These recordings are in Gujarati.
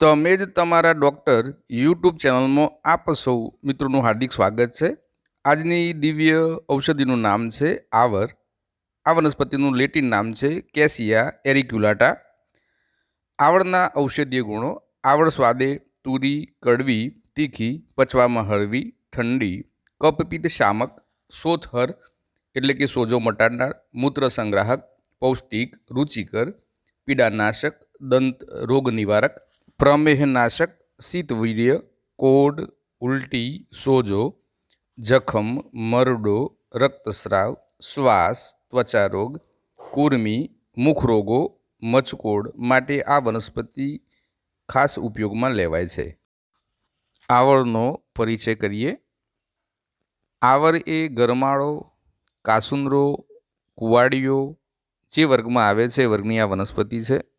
તમે જ તમારા ડૉક્ટર યુટ્યુબ ચેનલમાં આપ સૌ મિત્રોનું હાર્દિક સ્વાગત છે. આજની દિવ્ય ઔષધિનું નામ છે આવર. આ વનસ્પતિનું લેટિન નામ છે કેસિયા એરિક્યુલાટા. આવળના ઔષધીય ગુણો આવળ સ્વાદે તુરી, કડવી, તીખી, પચવામાં હળવી, ઠંડી કપપિત શામક સોથહર એટલે કે સોજો મટાડનાર મૂત્ર સંગ્રાહક પૌષ્ટિક, રુચિકર, પીડાનાશક, દંત રોગ નિવારક પ્રમેહનાશક, શીતવીર્ય, કોડ, ઉલટી, સોજો, જખમ, મરડો, રક્તસ્રાવ, શ્વાસ ત્વચા રોગ કુર્મી, મુખરોગો, મચકોડ માટે આ વનસ્પતિ ખાસ ઉપયોગમાં લેવાય છે. આવળનો પરિચય કરીએ. આવર એ ગરમાળો, કાસુંદરો, કુવાડીઓ જે વર્ગમાં આવે છે વર્ગની આ વનસ્પતિ છે.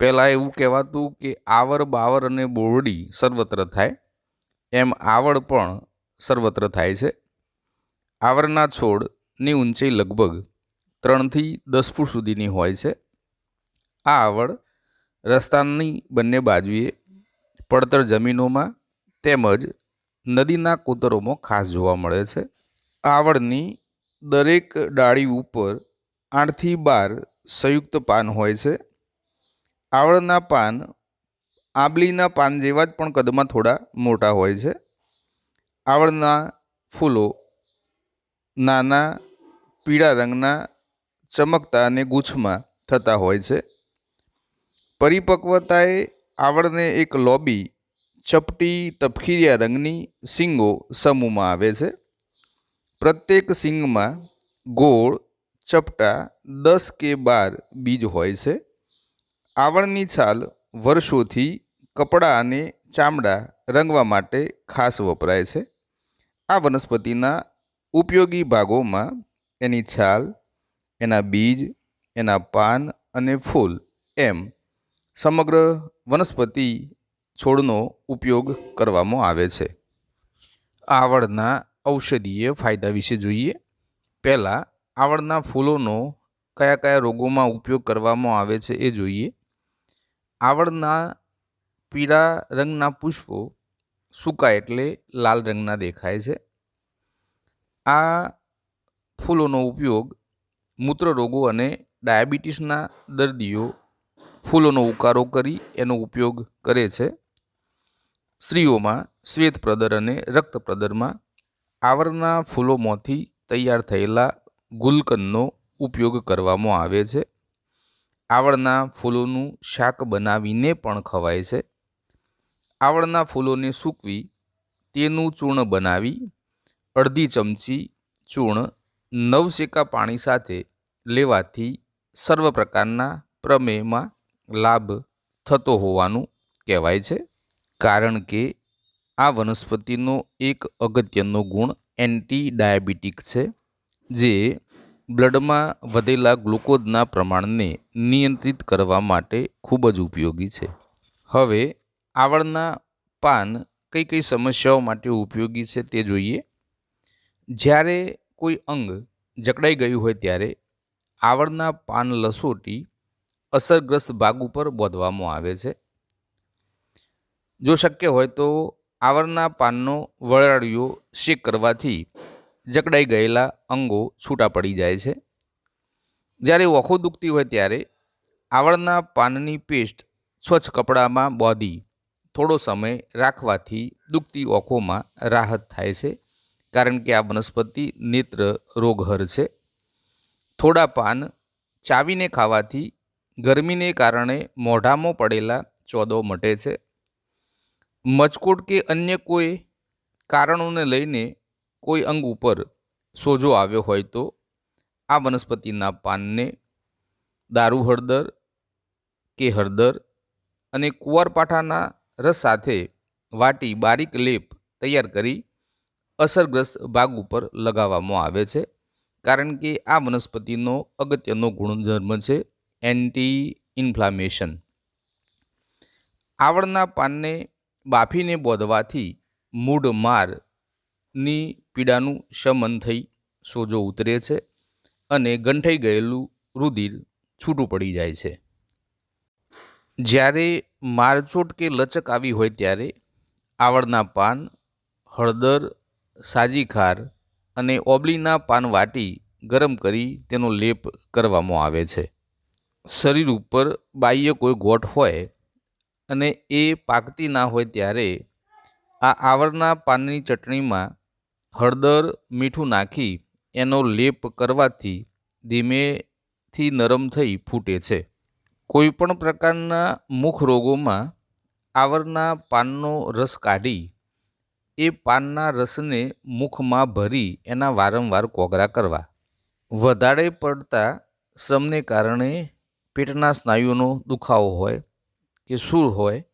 પહેલાં એવું કહેવાતું કે આવર, બાવર અને બોરડી સર્વત્ર થાય. એમ આવડ પણ સર્વત્ર થાય છે. આવરના છોડની ઊંચાઈ લગભગ ત્રણથી દસ ફૂટ સુધીની હોય છે. આ આવડ રસ્તાની બંને બાજુએ પડતર જમીનોમાં તેમજ નદીના કોતરોમાં ખાસ જોવા મળે છે. આવડની દરેક ડાળી ઉપર આઠથી બાર સંયુક્ત પાન હોય છે. આવળના પાન, આંબલીના પાન જેવા જ પણ કદમાં થોડા મોટા હોય છે. આવળના ફૂલો નાના પીળા રંગના ચમકતા અને ગુચ્છમાં થતા હોય છે. પરિપક્વતાએ આવળને એક લોબી, ચપટી તપખીરિયા રંગની સિંગો સમૂહમાં આવે છે. પ્રત્યેક સિંગમાં ગોળ, ચપટા દસ કે બાર બીજ હોય છે. આવળની છાલ વર્ષોથી કપડાં અને ચામડા રંગવા માટે ખાસ વપરાય છે. આ વનસ્પતિના ઉપયોગી ભાગોમાં એની છાલ, એના બીજ, એના પાન અને ફૂલ એમ સમગ્ર વનસ્પતિ છોડનો ઉપયોગ કરવામાં આવે છે. આવળના ઔષધીય ફાયદા વિશે જોઈએ. પહેલાં આવળના ફૂલોનો કયા કયા રોગોમાં ઉપયોગ કરવામાં આવે છે એ જોઈએ. આવળના પીળા રંગના પુષ્પો સૂકાય એટલે લાલ રંગના દેખાય છે. આ ફૂલોનો ઉપયોગ મૂત્રરોગો અને ડાયાબિટીસના દર્દીઓ ફૂલોનો ઉકારો કરી એનો ઉપયોગ કરે છે. સ્ત્રીઓમાં શ્વેતપ્રદર અને રક્તપ્રદરમાં આવરના ફૂલોમાંથી તૈયાર થયેલા ગુલકંદનો ઉપયોગ કરવામાં આવે છે. આવળના ફૂલોનું શાક બનાવીને પણ ખવાય છે. આવળના ફૂલોને સૂકવી, તેનું ચૂર્ણ બનાવી, અડધી ચમચી ચૂર્ણ નવશેકા પાણી સાથે લેવાથી સર્વ પ્રકારના પ્રમેયમાં લાભ થતો હોવાનું કહેવાય છે. કારણ કે આ વનસ્પતિનો એક અગત્યનો ગુણ એન્ટી ડાયાબિટીક છે, જે બ્લડમાં વધેલા ગ્લુકોઝના પ્રમાણને નિયંત્રિત કરવા માટે ખૂબ જ ઉપયોગી છે. હવે, આવળના પાન કઈ કઈ સમસ્યાઓ માટે ઉપયોગી છે તે જોઈએ. જ્યારે કોઈ અંગ જકડાઈ ગયું હોય ત્યારે આવળના પાન લસોટી અસરગ્રસ્ત ભાગ ઉપર બોધવામાં આવે છે. જો શક્ય હોય તો આવરના પાનનો વળાળીઓ શેક કરવાથી જકડાઈ ગયેલા અંગો છૂટા પડી જાય છે. જ્યારે ઓખો દુખતી હોય ત્યારે આવળના પાનની પેસ્ટ સ્વચ્છ કપડામાં બોધી થોડો સમય રાખવાથી દુખતી ઓખોમાં રાહત થાય છે. કારણ કે આ વનસ્પતિ નેત્ર રોગહર છે. થોડા પાન ચાવીને ખાવાથી ગરમીને કારણે મોઢામાં પડેલા ચોદો મટે છે. મચકોટ કે અન્ય કોઈ કારણોને લઈને કોઈ અંગ ઉપર સોજો આવ્યો હોય તો આ વનસ્પતિના પાનને દારૂ હળદર કે હળદર અને કુંવારપાઠાના રસ સાથે વાટી બારીક લેપ તૈયાર કરી અસરગ્રસ્ત ભાગ ઉપર લગાવવામાં આવે છે. કારણ કે આ વનસ્પતિનો અગત્યનો ગુણધર્મ છે એન્ટી ઇન્ફ્લામેશન આવળના પાનને બાફીને બોધવાથી મૂઢ મારની પીડાનું શમન થઈ સોજો ઉતરે છે અને ગંઠાઈ ગયેલું રુધિર છૂટું પડી જાય છે. જ્યારે મારચોટ કે લચક આવી હોય ત્યારે આવળના પાન, હળદર, સાજી ખાર અને ઓબલીના પાન વાટી ગરમ કરી તેનો લેપ કરવામાં આવે છે. શરીર ઉપર બાહ્ય કોઈ ગોઠ હોય અને એ પાકતી ના હોય ત્યારે આ આવરના પાનની ચટણીમાં હળદર મીઠું નાખી એનો લેપ કરવાથી ધીમેથી નરમ થઈ ફૂટે છે. કોઈપણ પ્રકારના મુખ રોગોમાં આવરના પાનનો રસ કાઢી એ પાનના રસને મુખમાં ભરી એના વારંવાર કોગળા કરવા. વધારે પડતા શ્રમને કારણે પેટના સ્નાયુનો દુખાવો હોય કે સૂળ હોય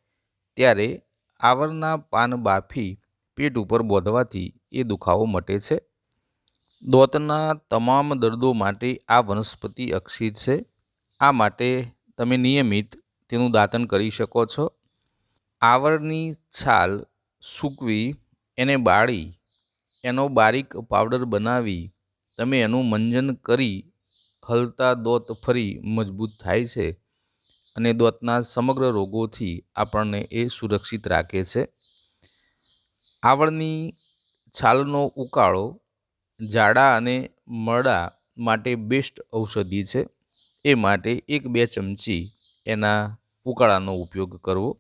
ત્યારે આવરના પાન બાફી પેટ ઉપર બોધવાથી એ દુખાવો મટે છે. દોતના તમામ દર્દો માટે આ વનસ્પતિ અક્ષિત છે. આ માટે તમે નિયમિત તેનું દાંતન કરી શકો છો. આવળની છાલ સૂકવી, એને બાળી, એનો બારીક પાવડર બનાવી, તમે એનું મંજન કરી હલતા દોત ફરી મજબૂત થાય છે અને દોતના સમગ્ર રોગોથી આપણને એ સુરક્ષિત રાખે છે. આવળની છાલનો ઉકાળો ઝાડા અને મળા માટે બેસ્ટ ઔષધિ છે. એ માટે એક બે ચમચી એના ઉકાળાનો ઉપયોગ કરવો,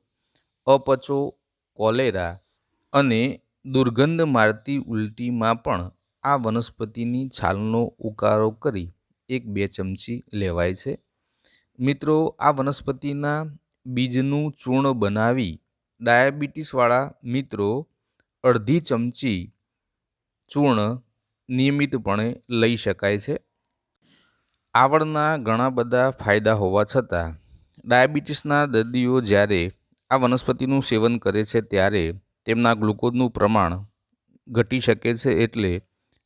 અપચો કોલેરા અને દુર્ગંધ મારતી ઉલટીમાં પણ આ વનસ્પતિની છાલનો ઉકાળો કરી એક બે ચમચી લેવાય છે. મિત્રો, આ વનસ્પતિના બીજનું ચૂર્ણ બનાવી ડાયાબિટીસવાળા મિત્રો અડધી ચમચી ચૂર્ણ નિયમિતપણે લઈ શકાય છે. આવડના ઘણા બધા ફાયદા હોવા છતાં, ડાયાબિટીસના દર્દીઓ જ્યારે આ વનસ્પતિનું સેવન કરે છે ત્યારે તેમના ગ્લુકોઝનું પ્રમાણ ઘટી શકે છે એટલે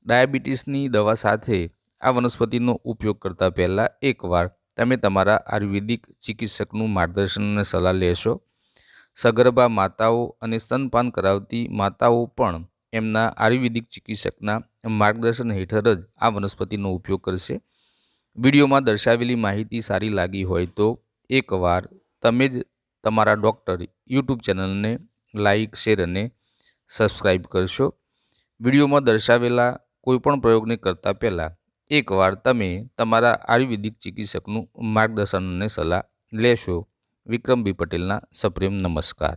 ડાયાબિટીસની દવા સાથે આ વનસ્પતિનો ઉપયોગ કરતાં પહેલાં એકવાર તમે તમારા આયુર્વેદિક ચિકિત્સકનું માર્ગદર્શન અને સલાહ લેશો. સગર્ભા માતાઓ અને સ્તનપાન કરાવતી માતાઓ પણ એમના આયુર્વેદિક ચિકિત્સકના માર્ગદર્શન હેઠળ જ આ વનસ્પતિનો ઉપયોગ કરશે. વિડીયોમાં દર્શાવેલી માહિતી સારી લાગી હોય તો એકવાર તમે જ તમારા ડૉક્ટર યુટ્યુબ ચેનલને લાઇક શેર અને સબસ્ક્રાઈબ કરશો. વિડીયોમાં દર્શાવેલા કોઈપણ પ્રયોગને કરતાં પહેલાં એકવાર તમે તમારા આયુર્વેદિક ચિકિત્સકનું માર્ગદર્શન અને સલાહ લેશો. વિક્રમભાઈ પટેલના સપ્રેમ નમસ્કાર.